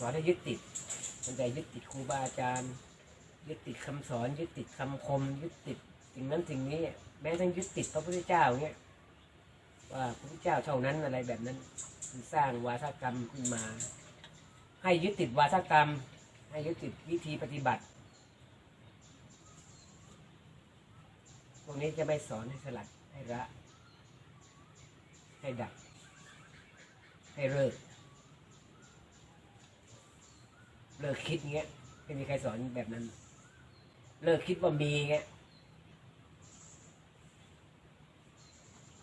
สอนให้ยึดติดมันจะยึดติดครูบาอาจารย์ ยึดติดคำสอน ยึดติดคำคม ยึดติดสิ่งนั้นสิ่งนี้ แม้ทั้งยึดติดพระพุทธเจ้าเนี่ยว่าพระพุทธเจ้าเท่านั้นอะไรแบบนั้นคือสร้างวาทกรรมขึ้นมา ให้ยึดติดวาทกรรม ให้ยึดติดวิธีปฏิบัติตรงนี้จะไม่สอนให้สลัดให้ละให้ดับให้เลิก เลิกคิดเงี้ยไม่มีใครสอนแบบนั้น เลิกคิดว่ามีเงี้ย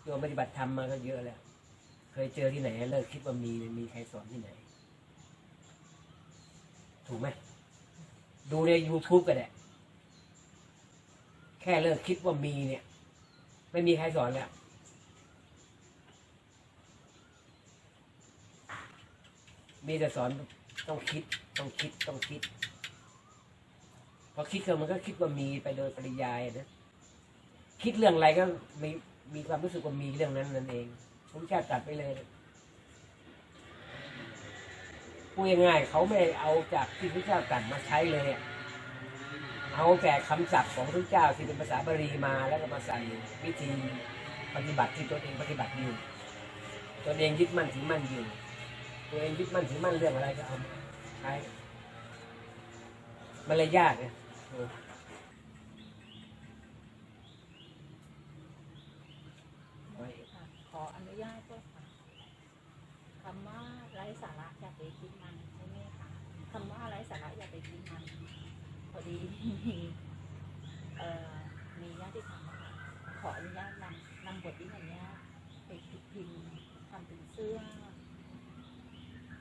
ตัวปฏิบัติธรรมมาก็เยอะแล้ว เคยเจอที่ไหน เลิกคิดว่ามีมีใครสอนที่ไหน ถูกไหมดูใน YouTube ก็ได้แค่เลิกคิดว่ามีเนี่ย ไม่มีใครสอนแล้วมีแต่สอน ต้องคิดต้องคิดต้องคิด พอคิดก็มันก็คิดว่ามีไปโดยปริยายนะคิดเรื่องอะไรก็มีมีความรู้สึกว่ามีเรื่องนั้นนั่นเองผมแค่ตัดไปเลยพูดง่ายๆเขาไม่เอาจากที่พระเจ้าตรัสมาใช้เลยเอาแต่คำศัพท์ของพระเจ้าที่เป็นภาษาบาลีมาแล้วก็มาใส่วิธีปฏิบัติที่ตัวเองปฏิบัติอยู่ตัวเองยึดมั่นถือมั่นอยู่ ตัวเองยึดมั่นถือมั่นเรื่องอะไรก็เอาใช้มันเลยยากเนี่ยเออค่ะขออนุญาตด้วยค่ะคำว่าไร้สาระอย่าไปคิดมันใช่ไหมคะคำว่าไร้สาระอย่าไปคิดมันพอดีมีเอ่อมีญาติธรรมอะค่ะขออนุญาตนำนำบทที่อย่างเนี้ยไปพิมพ์ทำเป็นเสื้อ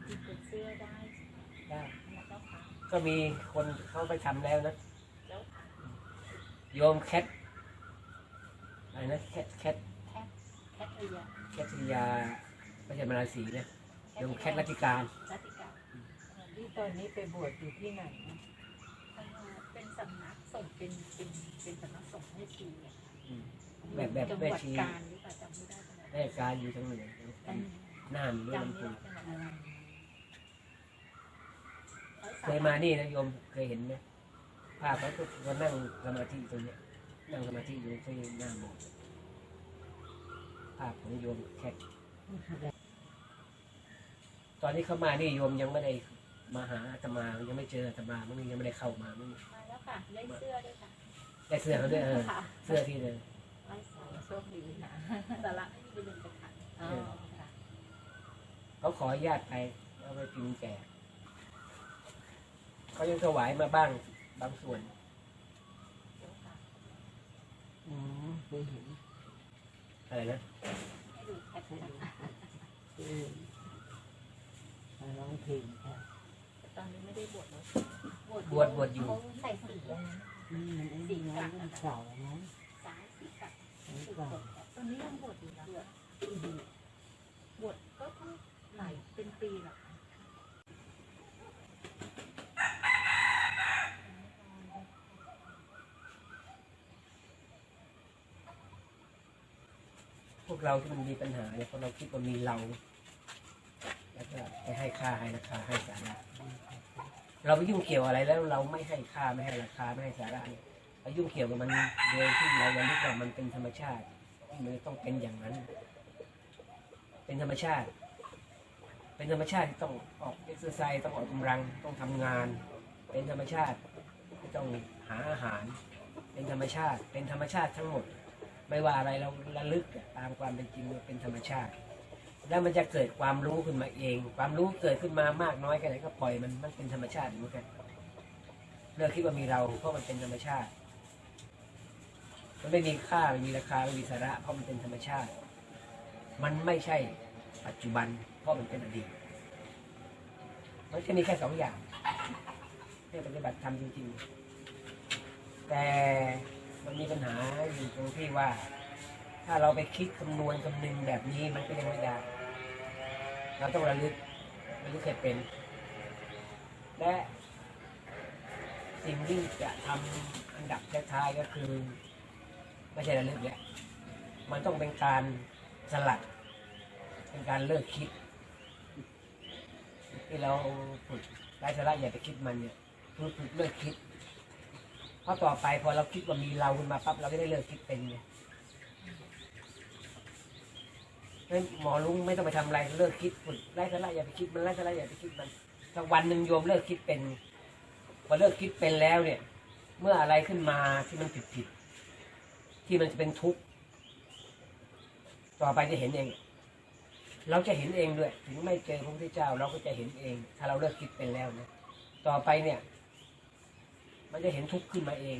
พิมพ์เป็นเสื้อได้ ได้ นะเจ้าค่ะ ก็มีคนเขาไปทำแล้วนะแล้วโยมแคทอะไรนะแคทแคทแคทแคทเรียแคทริยาไม่ใช่มาราศีนะโยมแคทรัติการรัติกาที่ตอนนี้ไปบวชอยู่ที่ไหนนะเอ่อเป็นสำนักส่งเป็นเป็นเป็นสำนักส่งให้ชีอะค่ะอืมแบบแบบจังหแม่วัดชีการหรือเปล่าจำไม่ได้จังหวัดราชการอยู่ทางเหนืออืมน่านหรือจำลำไม่พูได้น จังหวัดอะไร เคยมานี่นะโยมเคยเห็นไหมภาพเขาก็นั่งสมาธิตรงเนี้ยนั่งสมาธิอยู่ที่หน้าโบสถ์ภาพของโยมแคทตอนนี้เขามานี่โยมยังไม่ได้มาหาอาตมายังไม่เจออาตมามันยังไม่ได้เข้ามามันมาแล้วค่ะได้เสื้อด้วยค่ะได้เสื้อเขาด้วยเออค่ะเสื้อที่เลยไว้ใส่โชคดีนะสาระไม่มีเป็นจะขัดอ๋อค่ะเขาขออนุญาตไปเอาไปพิมพ์แจก เขายังถวายมาบ้างบางส่วนอืมไปเห็นอะไรนะมาร้องเพลงค่ะแต่ตอนนี้ไม่ได้บวชแล้วบวชบวชอยู่ เขาใส่สีอะนะนี่มันไอ้นี่นะมันเก่านะซ้ายสีกัดมันเก่าตอนนี้ยังบวชอยู่นะบวชก็ต้องหลายเป็นปีหรอกค่ะ วกเราที่มันมีปัญหาเนี่ยเพราะเราคิดว่ามีเรา แล้วก็ไปให้ค่าให้ราคาให้สาระเราไปยุ่งเกี่ยวอะไรแล้วเราไม่ให้ค่าไม่ให้ราคาไม่ให้สาระเนี่ยเรายุ่งเกี่ยวกับมันโดยที่เรายังนึกว่ามันเป็นธรรมชาติที่มันต้องเป็นอย่างนั้น เป็นธรรมชาติ เป็นธรรมชาติที่ต้องออกเอ็กซ์ไซส์ต้องออกกำลังต้องทำงาน เป็นธรรมชาติที่ต้องหาอาหาร เป็นธรรมชาติ เป็นธรรมชาติทั้งหมด ไม่ว่าอะไรเราระลึกตามความเป็นจริงว่าเป็นธรรมชาติ แล้วมันจะเกิดความรู้ขึ้นมาเอง ความรู้เกิดขึ้นมามากน้อยแค่ไหนก็ปล่อยมันมันเป็นธรรมชาติเหมือนกันเลิกคิดว่ามีเราเพราะมันเป็นธรรมชาติมันไม่มีค่าไม่มีราคาไม่มีสาระเพราะมันเป็นธรรมชาติ มันไม่ใช่ปัจจุบัน เพราะมันเป็นอดีตมันจะมีแค่สองอย่างให้ปฏิบัติธรรมจริง ๆ แต่ มีปัญหาอยู่ตรงที่ว่า ถ้าเราไปคิดคำนวณคำนึงแบบนี้มันก็ยังไม่ได้เราต้องระลึกระลึกให้เป็น และสิ่งที่จะทำอันดับท้ายๆก็คือ ไม่ใช่ระลึกแหละมันต้องเป็นการสลัด เป็นการเลิกคิด ที่เราฝึกร้สาระอย่าไปคิดมันเนี่ยคือฝึกเลิกคิด เพราะต่อไปพอเราคิดว่ามีเราขึ้นมาปั๊บเราก็ได้เลิกคิดเป็นไงงั้นหมอลุงไม่ต้องไปทำอะไรเลิกคิดฝึกไร้สาระอย่าไปคิดมันไร้สาระอย่าไปคิดมันสักวันหนึ่งโยมเลิกคิดเป็นพอเลิกคิดเป็นแล้วเนี่ย เมื่ออะไรขึ้นมาที่มันผิดผิดๆที่มันจะเป็นทุกข์ต่อไปจะเห็นเอง เราจะเห็นเองด้วย ถึงไม่เจอพระพุทธเจ้า เราก็จะเห็นเอง ถ้าเราเลิกคิดเป็นแล้วนะต่อไปเนี่ย มันจะเห็นทุกข์ขึ้นมาเอง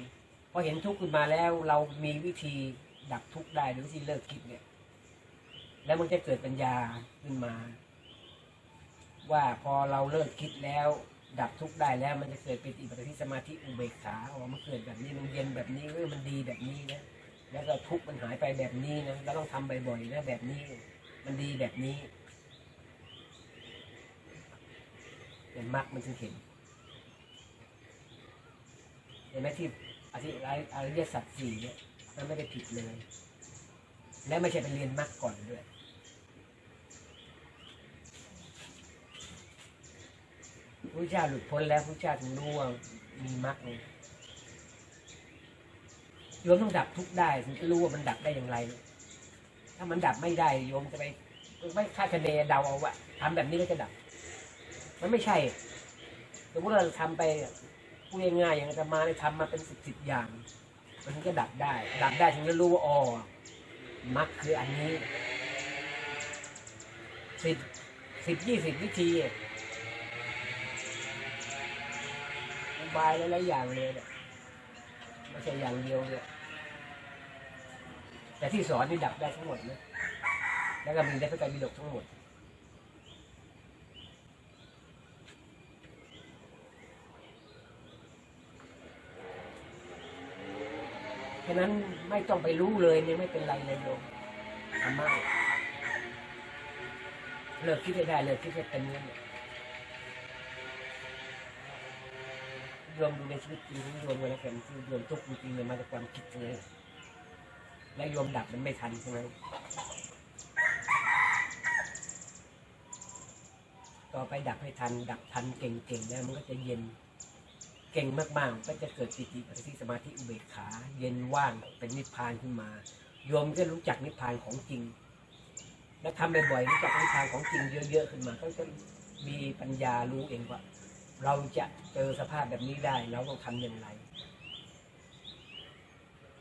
พอเห็นทุกข์ขึ้นมาแล้ว เรามีวิธีดับทุกข์ได้หรือวิธีเลิกคิดเนี่ย แล้วมันจะเกิดปัญญาขึ้นมา ว่าพอเราเลิกคิดแล้ว ดับทุกข์ได้แล้ว มันจะเกิดเป็นอิปัสสสมาธิอุเบกขาอ๋อมันเกิดแบบนี้มันเย็นแบบนี้เออมันดีแบบนี้นะแล้วก็ทุกข์มันหายไปแบบนี้นะเราต้องทำบ่อยๆนะแบบนี้ มันดีแบบนี้เป็นมรรคมันถึงเห็น ห็นไหมที่อธิอริยสัจสี่เนี่ยมันไม่ได้ผิดเลย และไม่ใช่ไปเรียนมรรคก่อนด้วยพระเจ้าหลุดพ้นแล้วพระเจ้าถึงรู้ว่ามีมรรคเลยโยมต้องดับทุกได้ถึงจะรู้ว่ามันดับได้อย่างไร ถ้ามันดับไม่ได้โยมจะไปไม่คาดคะเนเดาเอาว่าทำแบบนี้ก็จะดับ มันไม่ใช่สมมติเราทำไป พูดง่ายๆอย่างอาตมาเนี่ยทำมาเป็นสิบสิบอย่าง มันถึงจะดับได้ ดับได้ถึงจะรู้ว่าอ๋อมรรคคืออันนี้สิบสิบยี่สิบวิธีอุบายหลายๆอย่างเลยเนี่ยไม่ใช่อย่างเดียวเนี่ยแต่ที่สอนนี่ดับได้ทั้งหมดนะแล้วก็มีได้พระไตรปิฎกทั้งหมด ฉะนั้นไม่ต้องไปรู้เลยนี่ไม่เป็นไรเลยโยมทำไมเลิกคิดให้ได้เลิกคิดให้เป็นนั่นแหละโยมดูในชีวิตจริงโยมเลยแล้วกันที่โยมทุกข์จริงเลยมาจากความคิดเลยและโยมดับมันไม่ทันใช่ไหมต่อไปดับให้ทัน ดับทันเก่งๆแล้วมันก็จะเย็น เก่งมากๆ ก็จะเกิดปิติปัสสติสมาธิอุเบกขา เย็นว่างเป็นนิพพานขึ้นมา โยมก็รู้จักนิพพานของจริง แล้วทำบ่อยๆรู้จักนิพพานของจริงเยอะๆขึ้นมา ก็จะมีปัญญารู้เองว่า เราจะเจอสภาพแบบนี้ได้เราต้องทำอย่างไร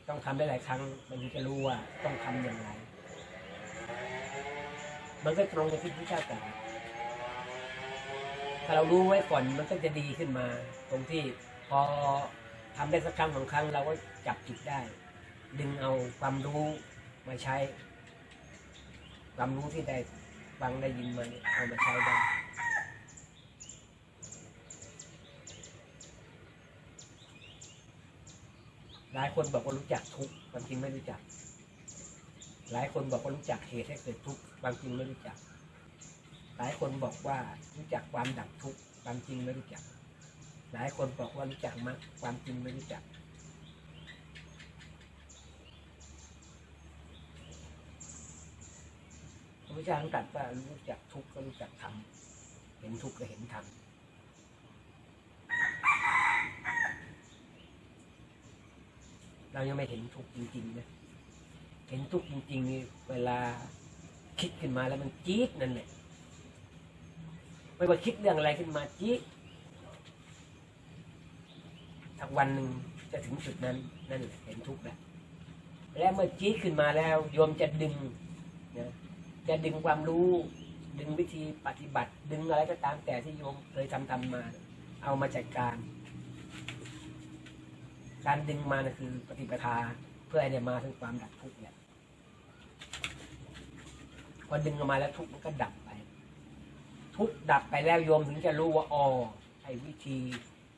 ต้องทำได้หลายครั้งมันจะรู้ว่าต้องทำอย่างไร มันก็ตรงกับที่พระเจ้าตรัส ถ้าเรารู้ไว้ก่อนมันก็จะดีขึ้นมา ตรงที่พอทำได้สักครั้งสองครั้งเราก็จับจุดได้ ดึงเอาความรู้มาใช้ ความรู้ที่ได้ฟังได้ยินมาเนี่ยเอามาใช้ได้หลายคนบอกว่ารู้จักทุกความจริงไม่รู้จัก หลายคนบอกว่ารู้จักเหตุให้เกิดทุกความจริงไม่รู้จัก หลายคนบอกว่ารู้จักความดับทุกข์ความจริงไม่รู้จัก หลายคนบอกว่ารู้จักมรรคความจริงไม่รู้จัก พระพุทธเจ้าตรัสว่ารู้จักทุกข์ก็รู้จักธรรมเห็นทุกข์ก็เห็นธรรมเรายังไม่เห็นทุกข์จริงๆนะเห็นทุกข์จริงๆนี่เวลาคิดขึ้นมาแล้วมันจี๊ดนั่นแหละ ไม่ว่าคิดเรื่องอะไรขึ้นมาจี๊ดทักวันหนึ่งจะถึงจุดนั้นนั่นแหละเห็นทุกข์แล้วและเมื่อจี๊ขึ้นมาแล้ว โยมจะดึงนะจะดึงความรู้ ดึงวิธีปฏิบัติ ดึงอะไรก็ตามแต่ที่โยมเคยทำทำมา เอามาจัดการ การดึงมานะคือปฏิปทาเพื่อให้ได้มาถึงความดับทุกข์เนี่ยพอดึงออกมาแล้วทุกข์มันก็ดับ ทุกข์ดับไปแล้วโยมถึงจะรู้ว่าอ๋อไอ้วิธี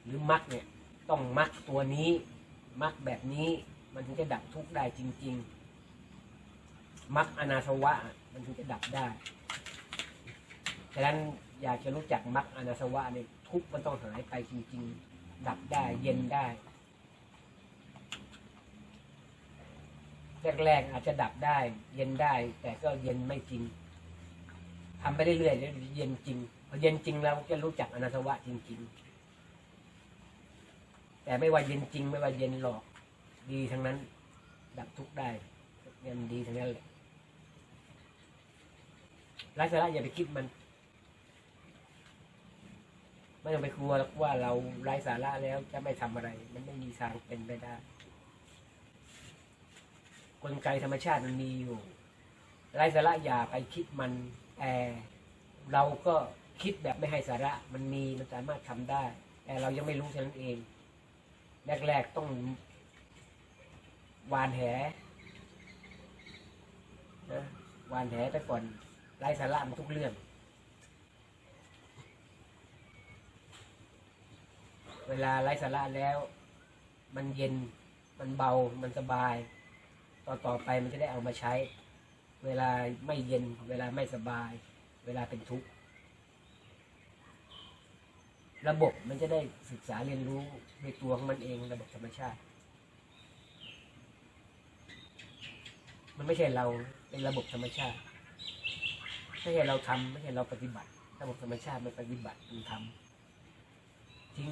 หรือมรรคเนี่ยต้องมรรคตัวนี้มรรคแบบนี้มันถึงจะดับทุกข์ได้จริง ๆมรรคอนาสวะมันถึงจะดับได้ฉะนั้นอยากจะรู้จักมรรคอนาสวะเนี่ยทุกข์มันต้องหายไปจริง ๆ ดับได้เย็นได้แรกๆอาจจะดับได้ เย็นได้ แต่ก็เย็นไม่จริง ทำไปเรื่อยๆเดี๋ยวเย็นจริงพอเย็นจริงเราจะรู้จักอนันตวะจริง ๆ แต่ไม่ว่าเย็นจริง ไม่ว่าเย็นหลอก ดีทั้งนั้น ดับทุกข์ได้เนี่ยมันดีทั้งนั้นแหละไรสาระอย่าไปคิดมัน ไม่ต้องไปกลัวหรอกว่าเราไร้สาระแล้วจะไม่ทำอะไร มันไม่มีทางเป็นไปได้ กลไกธรรมชาติมันมีอยู่ไร้สาระอย่าไปคิดมัน เราก็คิดแบบไม่ให้สาระมันมีมันสามารถทำได้ แต่เรายังไม่รู้เท่านั้นเอง แรก ๆ ต้องวานแหนะวานแหไปก่อนไร้สาระมันทุกเรื่อง เวลาไร้สาระแล้ว มันเย็นมันเบามันสบาย ต่อต่อไปมันจะได้เอามาใช้ เวลาไม่เย็น เวลาไม่สบาย เวลาเป็นทุกข์ ระบบมันจะได้ศึกษาเรียนรู้ในตัวของมันเองระบบธรรมชาติ มันไม่ใช่เราเป็นระบบธรรมชาติไม่ใช่เราทำไม่ใช่เราปฏิบัติ ระบบธรรมชาติมันปฏิบัติมันทำจริง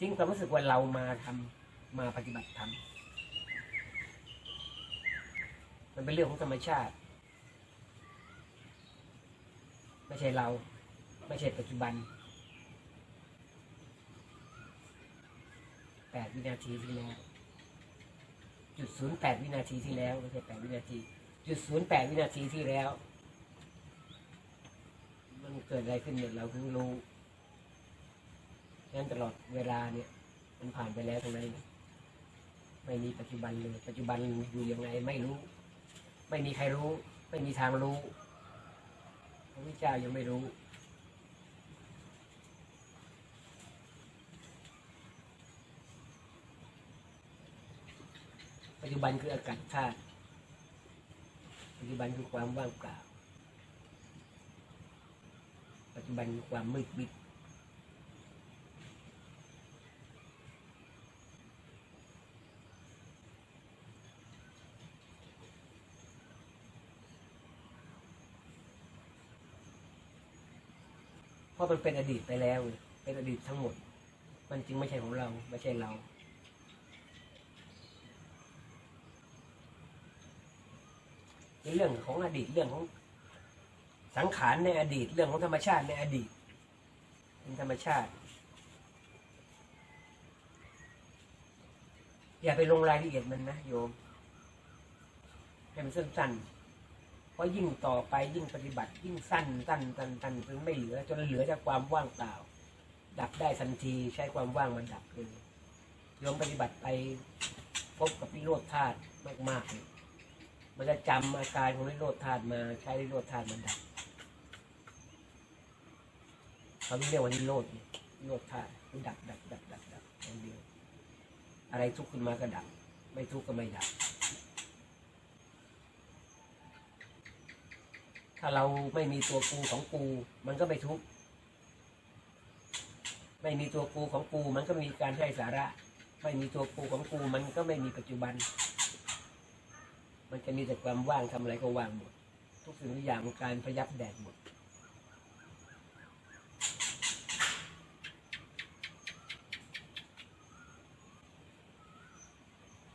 จริงความรู้สึกว่าเรามาทำมาปฏิบัติทำ มันเป็นเรื่องของธรรมชาติ ไม่ใช่เรา ไม่ใช่ปัจจุบันแปดวินาทีที่แล้วจุดศูนย์แปดวินาทีที่แล้วไม่ใช่แปดวินาทีจุดศูนย์แปดวินาทีที่แล้ว มันเกิดอะไรขึ้นเนี่ยเราเพิ่งรู้ฉะนั้นตลอดเวลาเนี่ย มันผ่านไปแล้วตรงนั้นไม่มีปัจจุบันเลย ปัจจุบันอยู่ยังไงไม่รู้ ไม่มีใครรู้ ไม่มีทางรู้พระพุทธเจ้ายังไม่รู้ ปัจจุบันคืออากาศธาตุปัจจุบันคือความว่างเปล่า ปัจจุบันคือความมืดมิด เพราะมันเป็นอดีตไปแล้ว เป็นอดีตทั้งหมด มันจึงไม่ใช่ของเรา ไม่ใช่เรา เรื่องของอดีตเรื่องของสังขารในอดีตเรื่องของธรรมชาติในอดีตเป็นธรรมชาติ อย่าไปลงรายละเอียดมันนะโยมให้มันสั้นๆ ราะยิ่งต่อไปยิ่งปฏิบัติยิ่งสั้นสั้นสั้นสั้นจนไม่เหลือ จนเหลือแต่ความว่างเปล่า ดับได้ทันทีใช้ความว่างมันดับเลยโยมปฏิบัติไปพบกับนิโรธธาตุมากๆมันจะจำอาการของนิโรธธาตุมาใช้นิโรธธาตุมันดับเขาเรียกว่านิโรธนิโรธธาตุมันดับดับดับดับดับอย่างเดียวอะไรทุกข์ขึ้นมาก็ดับ ไม่ทุกข์ก็ไม่ดับ ถ้าเราไม่มีตัวกูของกู มันก็ไม่ทุกข์ไม่มีตัวกูของกู มันก็มีการให้สาระ ไม่มีตัวกูของกู มันก็ไม่มีปัจจุบัน มันจะมีแต่ความว่างทำอะไรก็ว่างหมด ทุกสิ่งทุกอย่างมันการพยับแดดหมด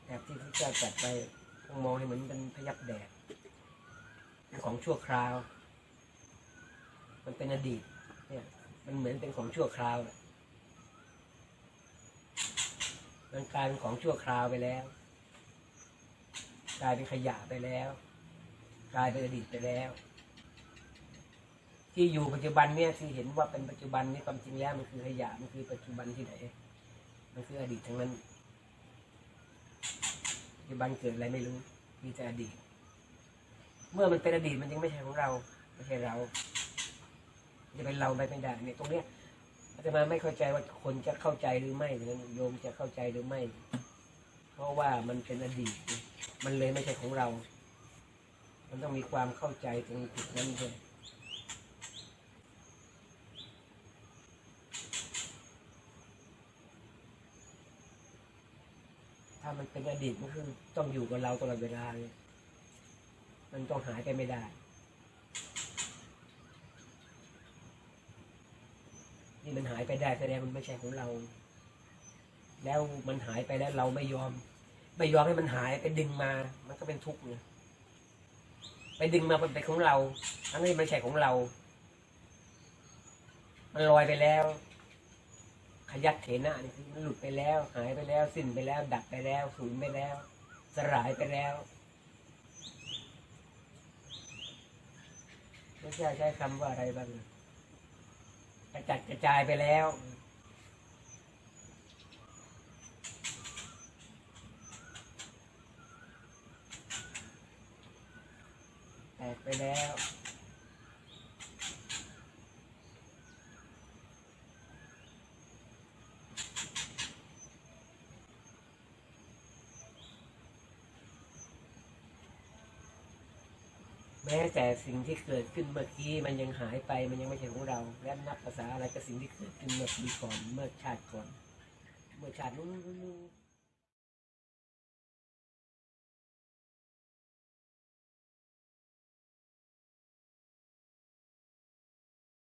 แบบที่พระเจ้าจัดไปต้องมองให้เหมือนเป็นพยับแดด ของชั่วคราว มันเป็นอดีต เนี่ย มันเหมือนเป็นของชั่วคราว มันกลายเป็นของชั่วคราวไปแล้ว กลายเป็นขยะไปแล้ว กลายเป็นอดีตไปแล้ว ที่อยู่ปัจจุบันเนี่ยที่เห็นว่าเป็นปัจจุบันนี่ความจริงแล้วมันคือขยะมันคือปัจจุบันที่ไหน มันคืออดีตทั้งนั้นปัจจุบันเกิดอะไรไม่รู้มีแต่อดีต เมื่อมันเป็นอดีตมันยังไม่ใช่ของเรา ไม่ใช่เราจะเป็นเราไปไม่ได้เนี่ยตรงเนี้ยอาตมาไม่เข้าใจว่าคนจะเข้าใจหรือไม่หรือโยมจะเข้าใจหรือไม่ เพราะว่ามันเป็นอดีต มันเลยไม่ใช่ของเรา มันต้องมีความเข้าใจตรงจุดนั้นด้วยถ้ามันเป็นอดีตมันคือต้องอยู่กับเราตลอดเวลาเลย มันต้องหายไปไม่ได้ที่มันหายไปได้แสดงมันไม่ใช่ของเรา แล้วมันหายไปแล้วเราไม่ยอม ไม่ยอมให้มันหายไปดึงมา มันก็เป็นทุกข์ไงไปดึงมาเป็นเป็นของเราทั้งที่ไม่ใช่ของเรา มันลอยไปแล้ว ขยักเถนะนี่คือมันหลุดไปแล้ว หายไปแล้ว สิ้นไปแล้ว ดับไปแล้ว สูญไปแล้ว สลายไปแล้ว ไม่ใช่ใช้คำว่าอะไรบ้างกระจัดกระจายไปแล้ว แตกไปแล้ว แม้แต่สิ่งที่เกิดขึ้นเมื่อกี้มันยังหายไปมันยังไม่ใช่ของเรา และนับภาษาอะไรกับสิ่งที่เกิดขึ้นเมื่อปีก่อนเมื่อชาติก่อน เมื่อชาตินู้น